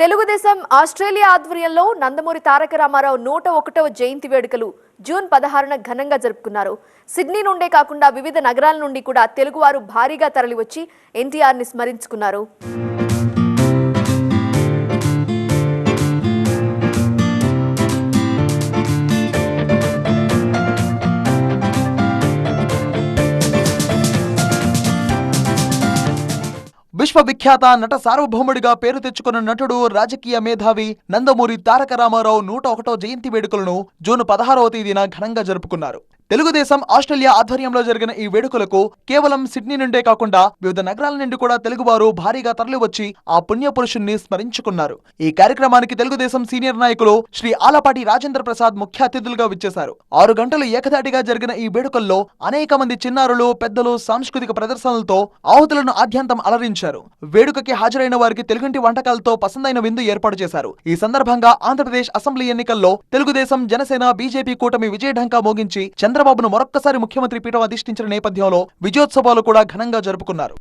Telugu Desam Australia ఆధ్వర్యంలో నందమూరి తారక రామారావు నూట ఒకటవ జయంతి వేడుకలు జూన్ పదహారున ఘనంగా జరుపుకున్నారు. సిడ్నీ నుండే కాకుండా వివిధ నగరాల నుండి కూడా తెలుగువారు భారీగా తరలివచ్చి ఎన్టీఆర్ని స్మరించుకున్నారు. విశ్వవిఖ్యాత నట సార్వభౌముడిగా పేరు తెచ్చుకున్న నటుడు రాజకీయ మేధావి నందమూరి తారక రామారావు నూట ఒకటో జయంతి వేడుకలను జూన్ పదహారవ తేదీన ఘనంగా జరుపుకున్నారు. తెలుగుదేశం ఆస్ట్రేలియా ఆధ్వర్యంలో జరిగిన ఈ వేడుకలకు కేవలం సిడ్నీ నుండే కాకుండా వివిధ నగరాల నుండి కూడా తెలుగువారు భారీగా తరలివచ్చి ఆ పుణ్య పురుషుణ్ణి స్మరించుకున్నారు. ఈ కార్యక్రమానికి తెలుగుదేశం సీనియర్ నాయకులు శ్రీ ఆలపాటి రాజేంద్ర ప్రసాద్ ముఖ్య అతిథులుగా విచ్చేశారు. ఆరు గంటలు ఏకధాటిగా జరిగిన ఈ వేడుకల్లో అనేక మంది చిన్నారులు పెద్దలు సాంస్కృతిక ప్రదర్శనలతో ఆహుతులను ఆద్యంతం అలరించారు. వేడుకకి హాజరైన వారికి తెలుగుంటి వంటకాలతో పసందైన విందు ఏర్పాటు చేశారు. ఈ సందర్భంగా ఆంధ్రప్రదేశ్ అసెంబ్లీ ఎన్నికల్లో తెలుగుదేశం జనసేన బీజేపీ కూటమి విజయఢంకా మోగించి చంద్రబాబును మరొక్కసారి ముఖ్యమంత్రి పీఠం అధిష్ఠించిన నేపథ్యంలో విజయోత్సవాలు కూడా ఘనంగా జరుపుకున్నారు.